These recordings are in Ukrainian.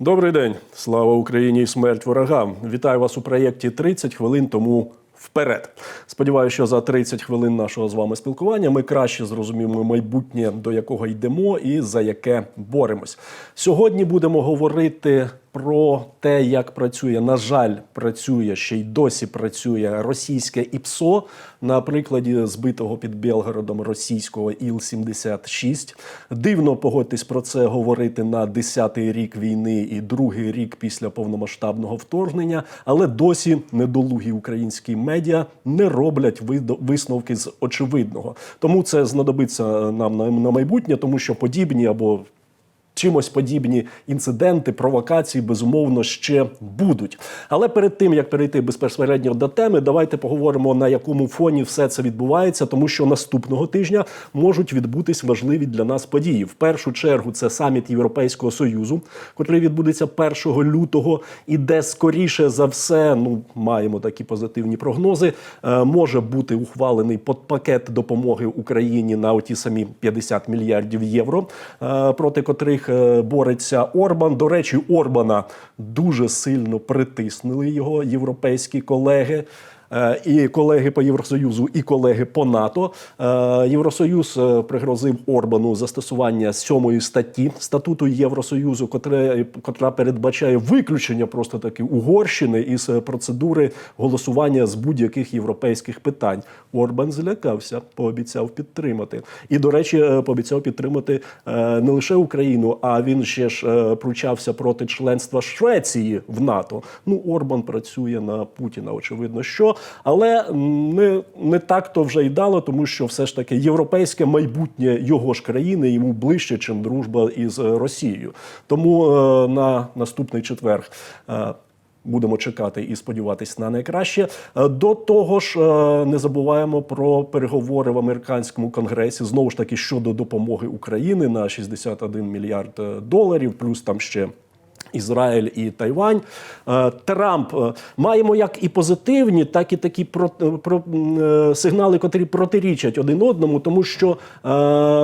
Добрий день, слава Україні і смерть ворогам. Вітаю вас у проєкті «30 хвилин тому вперед. Сподіваюся, що за 30 хвилин нашого з вами спілкування ми краще зрозуміємо майбутнє, до якого йдемо і за яке боремось. Сьогодні будемо говорити про те, як працює, на жаль, працює ще й досі працює російське ІПСО на прикладі збитого під Белгородом російського Іл-76. Дивно погодьтесь про це говорити на 10-й рік війни і другий рік після повномасштабного вторгнення, але досі недолугі українські медіа не роблять висновки з очевидного. Тому це знадобиться нам на, на майбутнє, тому що подібні або Чимось подібні інциденти, провокації безумовно ще будуть. Але перед тим як перейти безпосередньо до теми, давайте поговоримо на якому фоні все це відбувається, тому що наступного тижня можуть відбутись важливі для нас події. В першу чергу це саміт Європейського союзу, котрий відбудеться 1 лютого, і де скоріше за все, ну маємо такі позитивні прогнози, е, може бути ухвалений пакет допомоги Україні на оті самі 50 мільярдів євро, е, проти котрих е, бореться Орбан. До речі, Орбана дуже сильно притиснули його європейські колеги. Е, І колеги по Євросоюзу, і колеги по НАТО. Е, Євросоюз е, пригрозив Орбану застосування сьомої статті статуту Євросоюзу, котре, котра передбачає виключення просто таки Угорщини із процедури голосування з будь-яких європейських питань. Орбан злякався, пообіцяв підтримати. І, до речі, пообіцяв підтримати не лише Україну, а він ще ж пручався проти членства Швеції в НАТО. Ну, Орбан працює на Путіна, очевидно, що, але не, не так то вже й дало, тому що все ж таки європейське майбутнє його ж країни йому ближче, чим дружба із е, Росією. Тому е, на наступний четвер. е, Будемо чекати і сподіватися на найкраще. Е, До того ж, е, не забуваємо про переговори в американському конгресі знову ж таки щодо допомоги Україні на 61 мільярд доларів, плюс там ще. Ізраїль і Тайвань. Е, Трамп е, маємо як і позитивні, так і такі про, про, е, сигнали, котрі протирічать один одному, тому що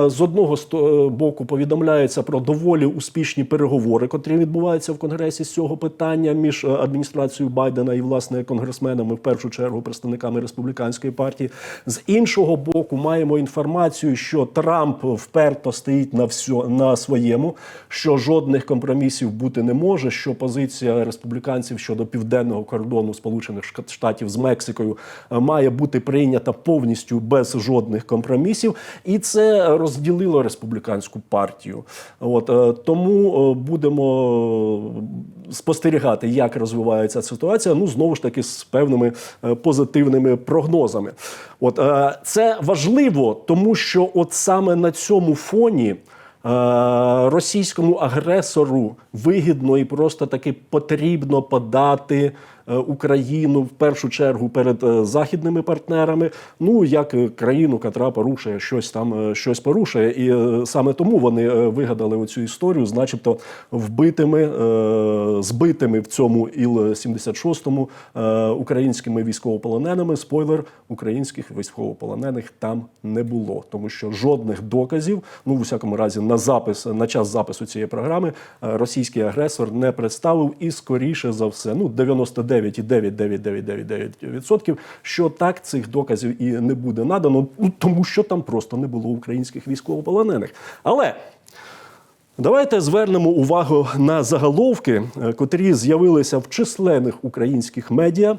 з одного боку повідомляється про доволі успішні переговори, котрі відбуваються в Конгресі з цього питання між адміністрацією Байдена і власне конгресменами, в першу чергу представниками республіканської партії. З іншого боку, маємо інформацію, що Трамп вперто стоїть на всьо, на своєму, що жодних компромісів бути не може. Що позиція республіканців щодо південного кордону Сполучених Штатів з Мексикою е, має бути прийнята повністю без жодних компромісів, і це розділило республіканську партію. От е, тому е, будемо спостерігати, як розвивається ситуація. Ну знову ж таки з певними позитивними прогнозами. От це важливо, тому що от саме на цьому фоні. Е, Російському агресору вигідно і просто таки потрібно подати Україну в першу чергу перед е, західними партнерами. Ну як е, країну, яка порушує щось там, е, щось порушує, і е, саме тому вони е, вигадали оцю історію начебто, вбитими, е, збитими в цьому Іл-76 е, українськими військовополоненими. Спойлер, українських військовополонених там не було, тому що жодних доказів, ну в усякому разі, на запис на час запису цієї програми е, російський агресор не представив і скоріше за все, ну 99,9999%, що так цих доказів і не буде надано, ну тому що там просто не було українських військовополонених. Але Давайте звернемо увагу на заголовки, е, котрі з'явилися в численних українських медіа,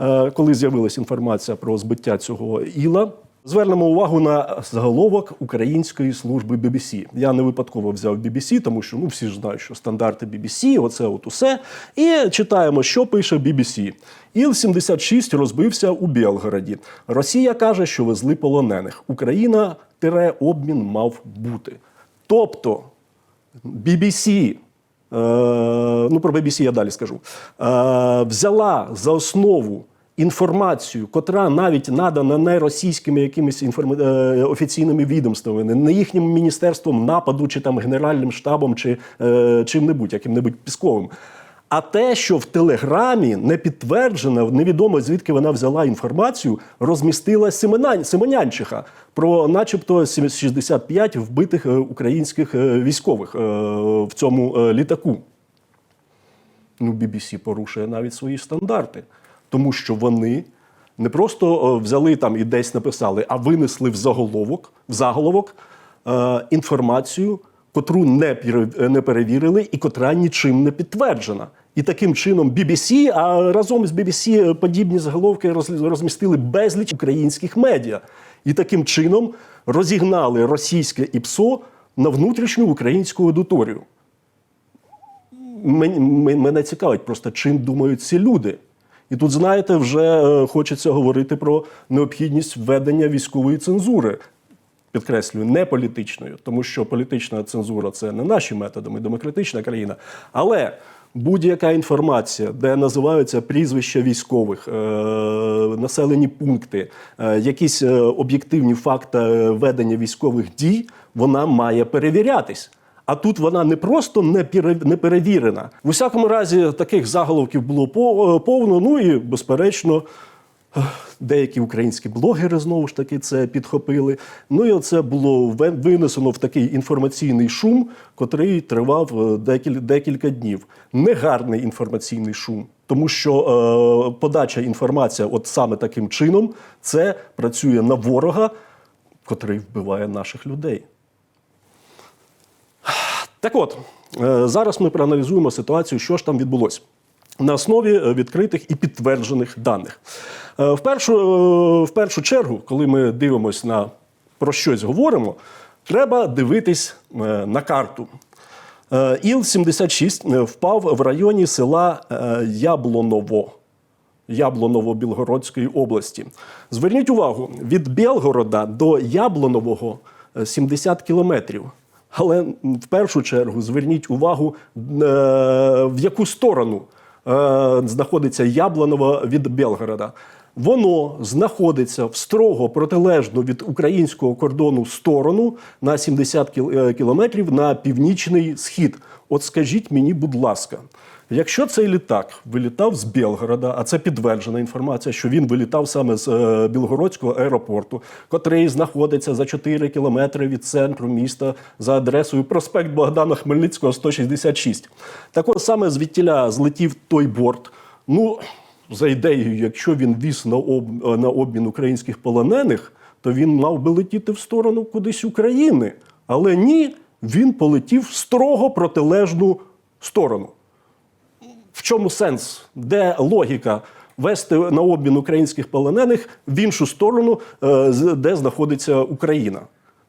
е, коли з'явилася інформація про збиття цього іла. Звернемо увагу на заголовок української служби BBC. Я не випадково взяв BBC, тому що ну всі ж знають, що стандарти BBC, оце от усе. І читаємо, що пише BBC. Іл-76 розбився у Білгороді. Росія каже, що везли полонених. Україна тире обмін мав бути. Тобто BBC, е, ну про BBC я далі скажу, е, взяла за основу інформацію, котра навіть надана не російськими якимись інформ... е, офіційними відомствами, не їхнім міністерством нападу, чи там генеральним штабом, чи е, чим-небудь, яким-небудь пісковим. А те, що в Телеграмі не підтверджено, невідомо звідки вона взяла інформацію, розмістила Семенань, Семенянчиха про, начебто, 65 вбитих е, українських е, військових в цьому літаку. Ну, BBC порушує навіть свої стандарти, тому що вони не просто взяли там і десь написали, а винесли в заголовок, в заголовок е, інформацію, котру не, не перевірили і котра нічим не підтверджена. І таким чином BBC, а разом з BBC подібні заголовки розмістили безліч українських медіа. І таким чином розігнали російське ІПСО на внутрішню українську аудиторію. Мен- мен- Мене цікавить просто, чим думають ці люди. І тут, знаєте, вже е, хочеться говорити про необхідність введення військової цензури. Підкреслюю, не політичною, тому що політична цензура це не наші методи, ми демократична країна. Але будь-яка інформація, де називаються прізвища військових, е, населені пункти, е, якісь об'єктивні факти ведення військових дій, вона має перевірятись. А тут вона не просто не пере- перевірена. В усякому разі, таких заголовків було по- повно. Ну і безперечно, деякі українські блогери знову ж таки це підхопили. Ну і це було винесено в такий інформаційний шум, котрий тривав е, декілька днів. Негарний інформаційний шум. Тому що е, подача інформації, от саме таким чином, це працює на ворога, котрий вбиває наших людей. Так от, е, зараз ми проаналізуємо ситуацію, що ж там відбулося. На основі е, відкритих і підтверджених даних. Е, В першу, в першу чергу, коли ми дивимося на про щось говоримо, треба дивитись на карту. Е, Іл-76 е, впав в районі села Яблоново. Яблоново-Білгородської області. Зверніть увагу, від Білгорода до Яблонового е, 70 кілометрів. Але в першу чергу зверніть увагу, е, в яку сторону е, знаходиться Яблоново від Белгорода. Воно знаходиться в строго протилежну від українського кордону сторону на 70 кіл- е, кілометрів на північний схід. От скажіть мені, будь ласка, Якщо цей літак вилітав з Білгорода, а це підтверджена інформація, що він вилітав саме з е, Білгородського аеропорту, котрий знаходиться за 4 кілометри від центру міста за адресою проспект Богдана Хмельницького, 166. Так от саме звідтіля злетів той борт. Ну, за ідеєю, якщо він віз на, об, на обмін українських полонених, то він мав би летіти в сторону кудись України. Але ні, він полетів в строго протилежну сторону. В чому сенс? Де логіка вести на обмін українських полонених в іншу сторону, е, де знаходиться Україна?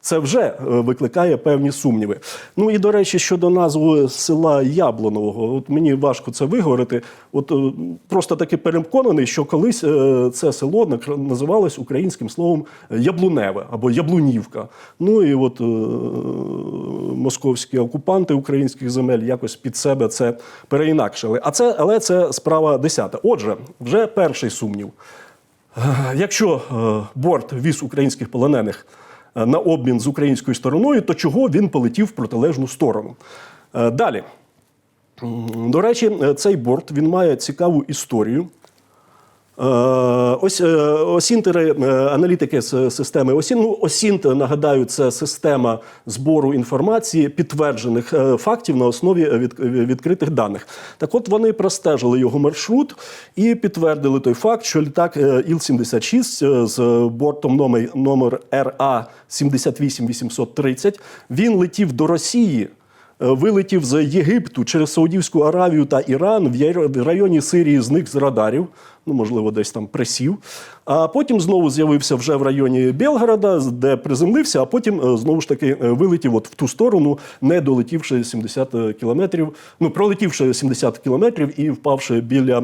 Це вже е, викликає певні сумніви. Ну і до речі, щодо назви села Яблонового, от мені важко це виговорити. От е, просто таки переконаний, що колись е, це село називалось українським словом Яблуневе або Яблунівка. Ну і от московські окупанти українських земель якось під себе це переінакшили. А це, але це справа десята. Отже, вже перший сумнів. Якщо борт віз українських полонених на обмін з українською стороною, то чого він полетів в протилежну сторону? Е, Далі. До речі, е, цей борт він має цікаву історію. Е, Ось е, осінтери, е, аналітики з системи Осін. Ну, Осінт, нагадаю, це система збору інформації, підтверджених фактів на основі від- відкритих даних. Так от вони простежили його маршрут і підтвердили той факт, що літак е, Іл-76 е, з бортом номер РА 78830 він летів до Росії. Е, Вилетів з Єгипту через Саудівську Аравію та Іран в районі Сирії зник з радарів. Ну, можливо, десь там присів. А потім знову з'явився вже в районі Білгорода, з- де приземлився, а потім е, знову ж таки е, вилетів от в ту сторону, не долетівши 70 кілометрів, ну пролетівши 70 кілометрів і впавши біля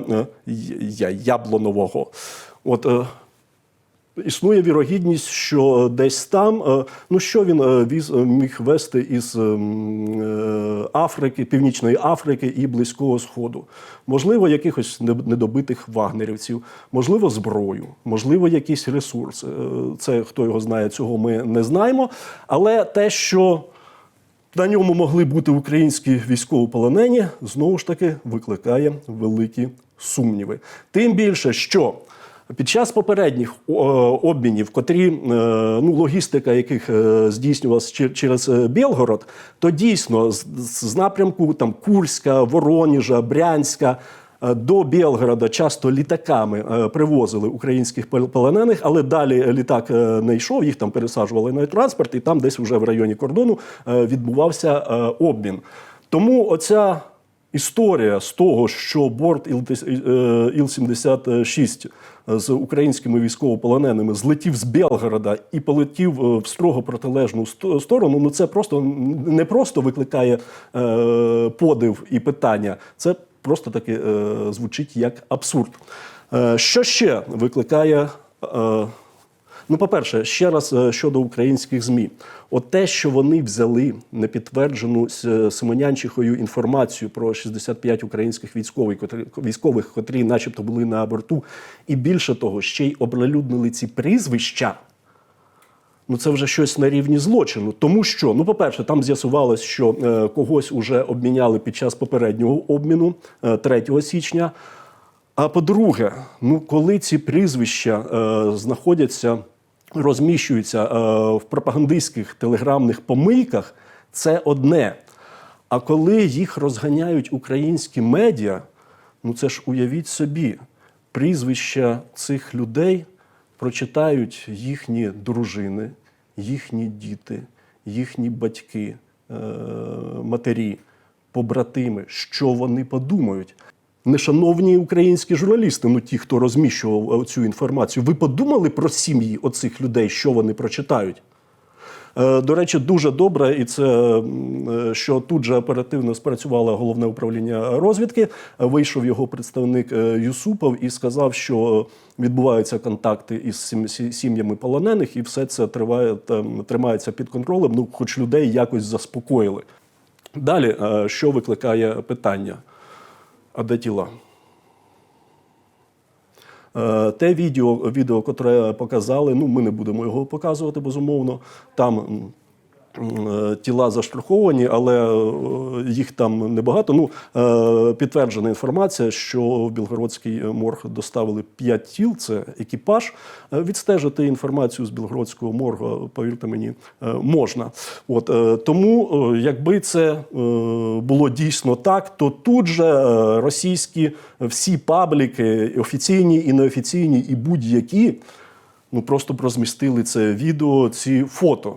Яблонового. От Існує вірогідність, що десь там, е, ну що він е, віз, е, міг вести із ем, Африки, Північної Африки і Близького Сходу. Можливо, якихось недобитих вагнерівців, можливо, зброю, можливо, якийсь ресурс. Це хто його знає, цього ми не знаємо. Але те, що на ньому могли бути українські військовополонені, знову ж таки викликає великі сумніви. Тим більше, що Під час попередніх обмінів, котрі е, ну, логістика яких е, здійснювалася через е, Білгород, то дійсно з, напрямку там Курська, Вороніжа, Брянська. е, До Білгорода часто літаками е, привозили українських полонених, але далі літак е, не йшов, їх там пересаджували на транспорт, і там десь вже в районі кордону е, відбувався е, обмін. Тому оця історія з того, що борт е, Іл-76 з українськими військовополоненими злетів з Белгорода і полетів е, в строго протилежну сторону, ну це просто не просто викликає е, подив і питання. Це просто таки е, звучить як абсурд. Е, що ще викликає? Е, Ну, по-перше, ще раз е, щодо українських ЗМІ. От те, що вони взяли непідтверджену Симонянчихою інформацію про 65 українських військових, військових, котрі начебто були на борту, і більше того, ще й оприлюднили ці прізвища. Ну, це вже щось на рівні злочину. Тому що, ну, по-перше, там з'ясувалось, що е, когось уже обміняли під час попереднього обміну е, 3 січня. А по-друге, ну коли ці прізвища е, знаходяться, розміщуються е, в пропагандистських телеграмних помийках, це одне. А коли їх розганяють українські медіа, ну це ж уявіть собі, прізвища цих людей прочитають їхні дружини, їхні діти, їхні батьки, е, матері, побратими, що вони подумають. Нешановні українські журналісти, ну ті, хто розміщував е, цю інформацію, ви подумали про сім'ї оцих людей, що вони прочитають? Е, До речі, дуже добре, і це е, що тут же оперативно спрацювало головне управління розвідки. Вийшов його представник Юсупов і сказав, що відбуваються контакти із сім'ями полонених, і все це триває тримається під контролем. Ну, хоч людей якось заспокоїли. Далі, що викликає питання? А де тіла? Е, Те відео, відео, котре показали, ну ми не будемо його показувати, безумовно. Там тіла заштраховані, але е, їх там небагато. Ну, е, підтверджена інформація, що в Білгородський морг доставили 5 тіл, це екіпаж. Е, Відстежити інформацію з Білгородського моргу, повірте мені, е, можна. От, е, тому, е, якби це е, було дійсно так, то тут же е, російські всі пабліки, офіційні і неофіційні, і будь-які, ну просто розмістили це відео, ці фото.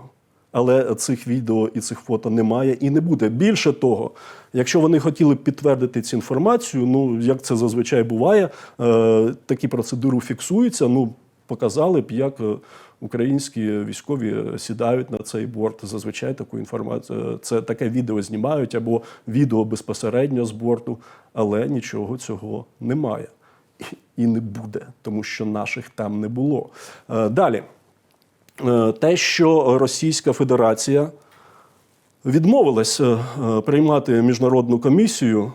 Але цих відео і цих фото немає і не буде. Більше того, якщо вони хотіли підтвердити цю інформацію, ну як це зазвичай буває, е, такі процедури фіксуються. Ну показали б, як е, українські військові сідають на цей борт. Зазвичай таку інформацію це таке відео знімають або відео безпосередньо з борту, але нічого цього немає і не буде, тому що наших там не було. Е, Далі. Е, те, що Російська Федерація відмовилась е, е, приймати міжнародну комісію,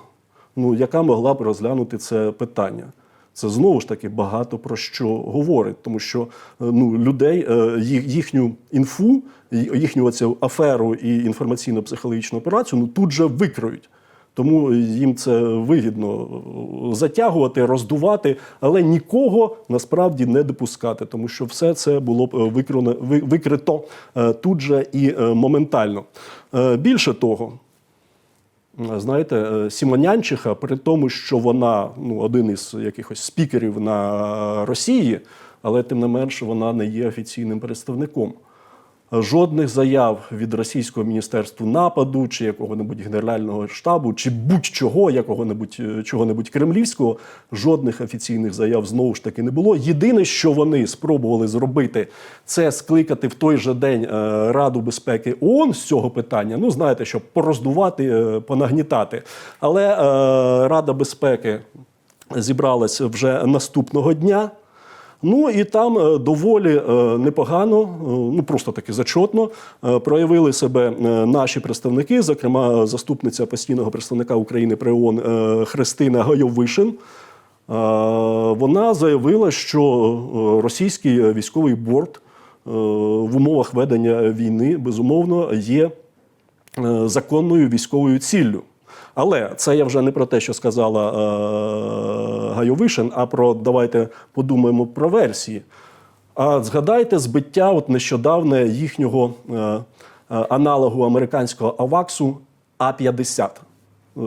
ну, яка могла б розглянути це питання. Це знову ж таки багато про що говорить, тому що ну, людей, їхню інфу, їхню оцю аферу і інформаційно-психологічну операцію ну, тут же викриють. Тому їм це вигідно затягувати, роздувати, але нікого насправді не допускати, тому що все це було б е, викрито е, тут же і е, моментально. Більше того, знаєте, Сімонянчиха, при тому, що вона ну, один із якихось спікерів на Росії, але тим не менш вона не є офіційним представником. Жодних заяв від російського міністерства нападу чи якого-небудь генерального штабу, чи будь-чого, якого-небудь е, чого-небудь кремлівського, жодних офіційних заяв знову ж таки не було. Єдине, що вони спробували зробити, це скликати в той же день е, Раду безпеки ООН з цього питання. Ну знаєте, щоб пороздувати, е, понагнітати. Але Рада безпеки зібралась вже наступного дня. Ну і там е, доволі е, непогано, е, ну просто таки зачотно проявили себе наші представники, зокрема заступниця постійного представника України при ООН Христина Гайовишин. Вона заявила, що російський військовий борт в умовах ведення війни безумовно є законною військовою ціллю. Але це я вже не про те, що сказала е, Гайовишин, а про давайте подумаємо про версії. А згадайте збиття от нещодавне їхнього е, е, аналогу американського Аваксу А-50. Е,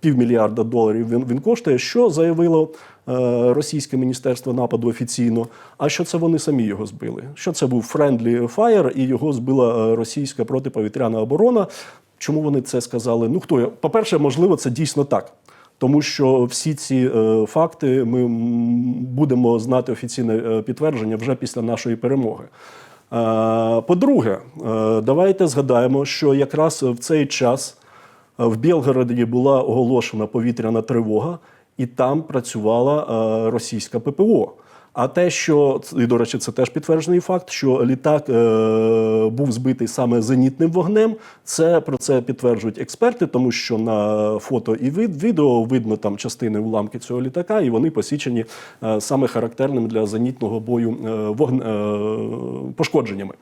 Півмільярда доларів він, він коштує. Що заявило е, російське міністерство нападу офіційно? А що це вони самі його збили? Що це був friendly fire і його збила е, російська протиповітряна оборона? Чому вони це сказали? Ну хто я? По-перше, можливо, це дійсно так. Тому що всі ці е, факти ми будемо знати офіційне е, підтвердження вже після нашої перемоги. Е, по-друге, е, давайте згадаємо, що якраз в цей час е, в Білгороді була оголошена повітряна тривога, і там працювала е, російська ППО. А те, що і до речі, це теж підтверджений факт, що літак е, був збитий саме зенітним вогнем. Це про це підтверджують експерти, тому що на фото і від, відео видно там частини уламки цього літака, і вони посічені е, саме характерним для зенітного бою е, вогн, е, пошкодженнями.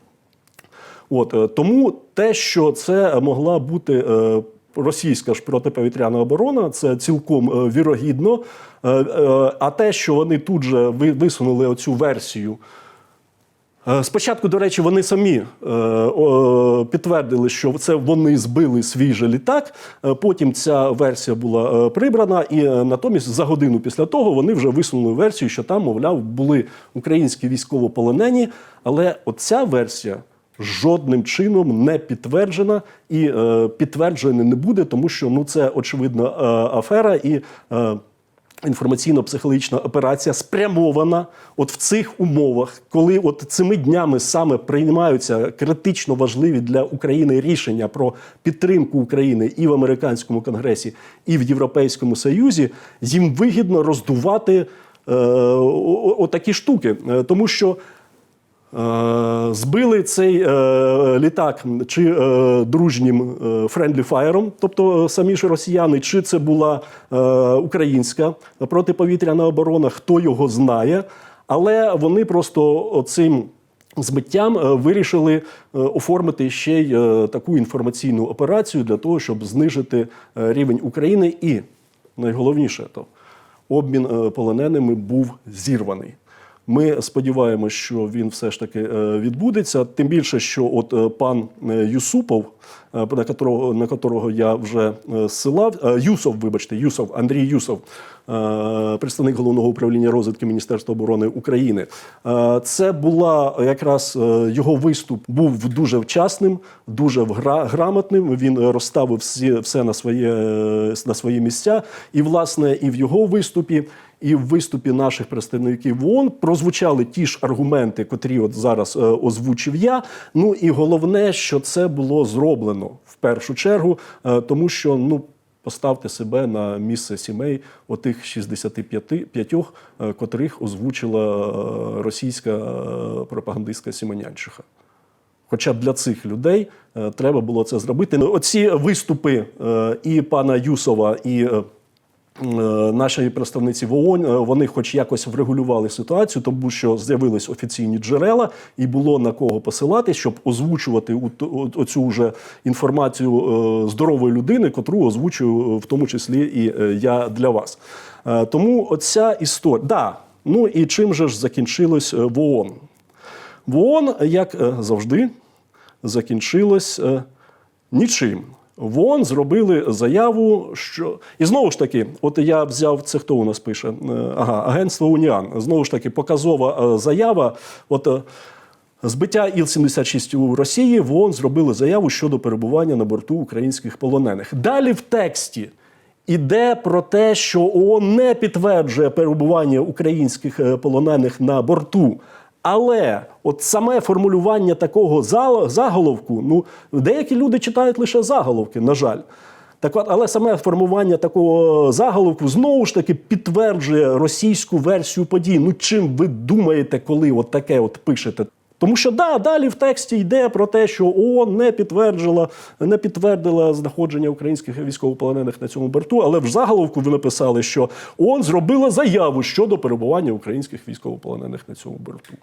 От е, тому те, що це могла бути е, російська ж протиповітряна оборона, це цілком е, вірогідно. Е, е, А те, що вони тут же висунули оцю версію. Спочатку, до речі, вони самі підтвердили, що це вони збили свій же літак. Потім ця версія була прибрана, і натомість за годину після того вони вже висунули версію, що там, мовляв, були українські військовополонені. Але оця версія жодним чином не підтверджена і е, підтверджена не буде, тому що ну це очевидно е, афера і. Е, Інформаційно-психологічна операція спрямована от в цих умовах, коли от цими днями саме приймаються критично важливі для України рішення про підтримку України і в американському конгресі, і в Європейському Союзі, їм вигідно роздувати е, отакі штуки, Е, тому що. Е, Збили цей е, літак чи е, дружнім френдлі фаєром, тобто самі ж росіяни, чи це була українська протиповітряна оборона, хто його знає. Але вони просто оцим збиттям вирішили оформити ще й таку інформаційну операцію для того, щоб знижити рівень України. І найголовніше то обмін полоненими був зірваний. Ми сподіваємося, що він все ж таки е, відбудеться. Тим більше, що от е, пан е, Юсупов, на котрого, на котрого я вже е, Юсов, вибачте, Юсов, Андрій Юсов, представник головного управління розвідки Міністерства оборони України. Це була якраз його виступ був дуже вчасним, дуже грамотним. Він розставив всі, все на своє, на свої місця. І, власне, і в його виступі. І в виступі наших представників ООН прозвучали ті ж аргументи, котрі от зараз е, озвучив я. Ну і головне, що це було зроблено в першу чергу, е, тому що ну. Поставте себе на місце сімей отих 65, п'ятьох, е, котрих озвучила російська пропагандистка Сімонянчиха. Хоча б для цих людей треба було це зробити. Оці виступи і пана Юсова, і наші представниці в ООН, е, вони хоч якось врегулювали ситуацію, тому що з'явились офіційні джерела, і було на кого посилати, щоб озвучувати оцю вже інформацію е, здорової людини, котру озвучую е, в тому числі і е, я для вас. Е, Тому оця історія. Да, ну і чим же ж закінчилось е, в ООН? В ООН, як е, завжди, закінчилось е, нічим. В ООН зробили заяву, що і знову ж таки, от я взяв це, хто у нас пише? Е, Ага, агентство Уніан. Знову ж таки, показова е, заява. От е, збиття Іл-76 у Росії в ООН зробили заяву щодо перебування на борту українських полонених. Далі в тексті. Іде про те, що ООН не підтверджує перебування українських полонених на борту. Але от саме формулювання такого заголовку, ну деякі люди читають лише заголовки, на жаль. Так от, але саме формування такого заголовку знову ж таки підтверджує російську версію подій. Ну чим ви думаєте, коли от таке от пишете? Тому що да, далі в тексті йде про те, що ООН не підтвердила, не підтвердила знаходження українських військовополонених на цьому борту, але в заголовку ви написали, що ООН зробила заяву щодо перебування українських військовополонених на цьому борту.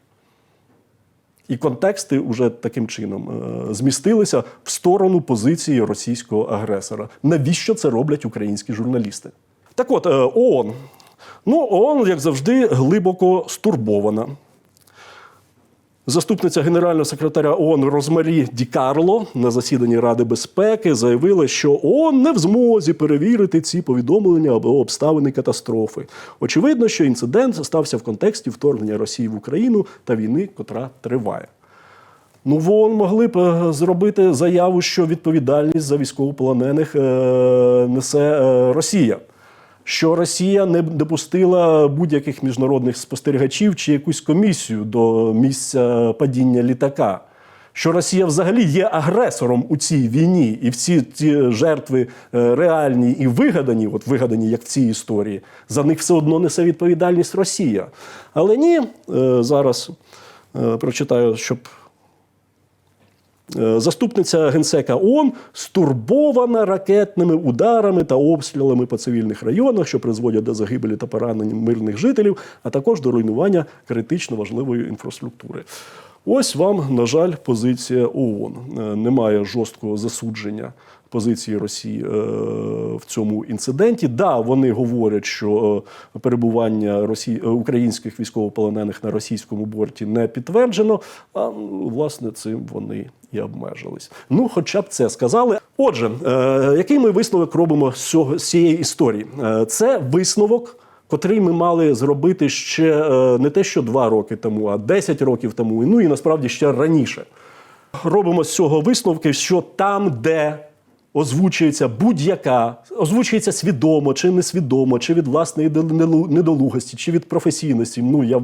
І контексти вже таким чином е, змістилися в сторону позиції російського агресора. Навіщо це роблять українські журналісти? Так от, е, ООН. Ну, ООН, як завжди, глибоко стурбована. Заступниця генерального секретаря ООН Розмарі Ді Карло на засіданні Ради безпеки заявила, що ООН не в змозі перевірити ці повідомлення або обставини катастрофи. Очевидно, що інцидент стався в контексті вторгнення Росії в Україну та війни, котра триває. Ну, в ООН могли б е, зробити заяву, що відповідальність за військовополонених е, несе е, Росія. Що Росія не допустила будь-яких міжнародних спостерігачів чи якусь комісію до місця падіння літака. Що Росія взагалі є агресором у цій війні, і всі ці жертви е, реальні і вигадані, от вигадані як в цій історії, за них все одно несе відповідальність Росія. Але ні, е, зараз е, прочитаю, щоб Заступниця генсека ООН стурбована ракетними ударами та обстрілами по цивільних районах, що призводять до загибелі та поранень мирних жителів, а також до руйнування критично важливої інфраструктури. Ось вам, на жаль, позиція ООН. Е, Немає жорсткого засудження позиції Росії е, в цьому інциденті. Да, вони говорять, що е, перебування Росії е, українських військовополонених на російському борті не підтверджено. А власне цим вони і обмежились. Ну, хоча б це сказали. Отже, який ми висновок робимо з цієї історії? Це висновок. Котрий ми мали зробити ще не те, що два роки тому, а 10 років тому, ну і насправді ще раніше робимо з цього висновки, що там, де озвучується будь-яка, озвучується свідомо чи несвідомо, чи від власної недолугості, чи від професійності. Ну я в-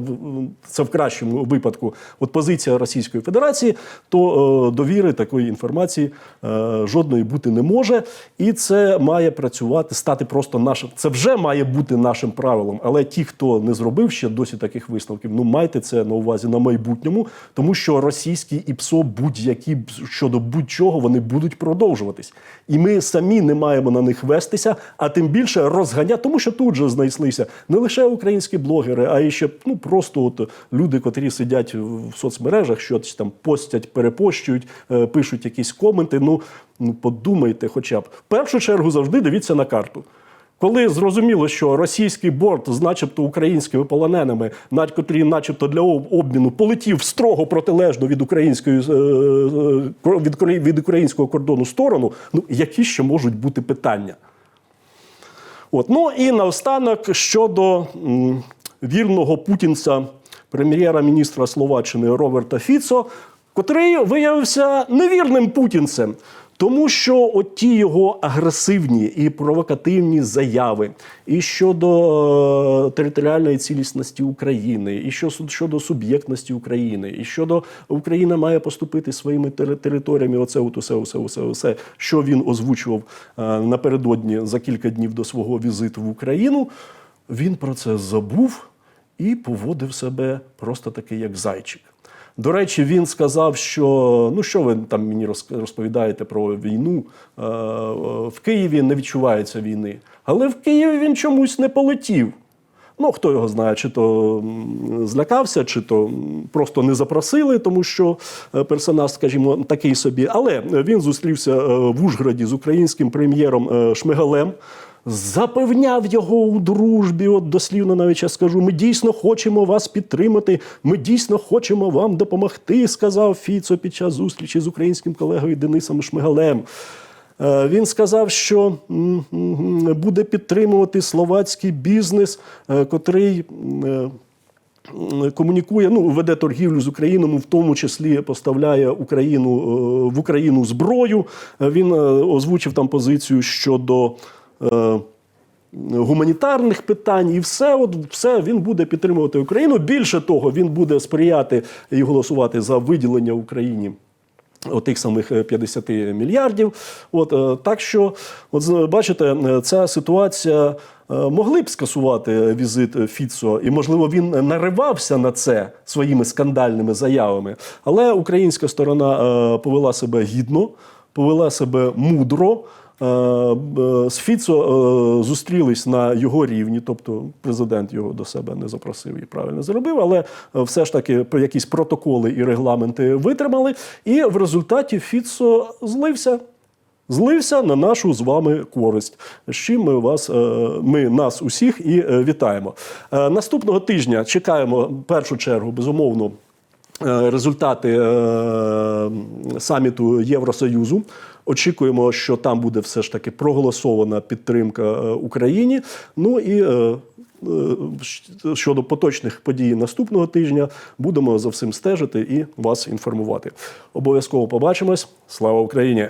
це в кращому випадку. От позиція Російської Федерації, то е, довіри такої інформації е, жодної бути не може, і це має працювати, стати просто нашим. Це вже має бути нашим правилом. Але ті, хто не зробив ще досі таких висновків, ну майте це на увазі на майбутньому, тому що російські ІПСО будь-які б- щодо будь-чого вони будуть продовжуватись. І ми самі не маємо на них вестися, а тим більше розганяти, тому що тут же знайшлися не лише українські блогери, а і ще ну просто от люди, котрі сидять в соцмережах, щось там постять, перепощують, е, пишуть якісь коменти. Ну, ну подумайте, хоча б в першу чергу завжди дивіться на карту. Коли зрозуміло, що російський борт з начебто українськими полоненими, котрі, начебто для обміну, полетів строго протилежно від української е, е, від, від українського кордону сторону, ну які ще можуть бути питання? От. Ну і наостанок щодо вірного путінця, прем'єра-міністра Словаччини Роберта Фіцо, котрий виявився невірним путінцем. Тому що от ті його агресивні і провокативні заяви і щодо е, територіальної цілісності України, і що, щодо суб'єктності України, і щодо Україна має поступити своїми тери- територіями. Оце от усе, усе, усе, усе, що він озвучував е, напередодні за кілька днів до свого візиту в Україну. Він про це забув і поводив себе просто таки як зайчик. До речі, він сказав, що ну що ви там мені розповідаєте про війну? Е, е, В Києві не відчувається війни. Але в Києві він чомусь не полетів. Ну, хто його знає, чи то злякався, чи то просто не запросили, тому що е, персонаж, скажімо, такий собі. Але він зустрівся в Ужгороді з українським прем'єром Шмигалем. Запевняв його у дружбі, от дослівно навіть я скажу. Ми дійсно хочемо вас підтримати. Ми дійсно хочемо вам допомогти, сказав Фіцо під час зустрічі з українським колегою Денисом Шмигалем. Е, Він сказав, що буде підтримувати словацький бізнес, е, котрий. е, Комунікує, ну веде торгівлю з Україною, в тому числі поставляє Україну в Україну зброю. Він озвучив там позицію щодо е, гуманітарних питань, і все, от все він буде підтримувати Україну. Більше того, він буде сприяти і голосувати за виділення Україні. Отих самих е, 50 мільярдів. От е, так що, от бачите, е, ця ситуація е, могли б скасувати візит е, Фіцо, і можливо він наривався на це своїми скандальними заявами. Але українська сторона е, повела себе гідно, повела себе мудро. Е, б- з Фіцо е, зустрілись на його рівні, тобто президент його до себе не запросив і правильно зробив, але е, все ж таки якісь протоколи і регламенти витримали. І в результаті Фіцо злився. Злився на нашу з вами користь. З чим ми вас, е, ми нас усіх і е, вітаємо. Е, Наступного тижня чекаємо першу чергу, безумовно, е, результати е, саміту Євросоюзу. Очікуємо, що там буде все ж таки проголосована підтримка е, Україні. Ну і е, е, щодо поточних подій наступного тижня будемо за всім стежити і вас інформувати. Обов'язково побачимось. Слава Україні!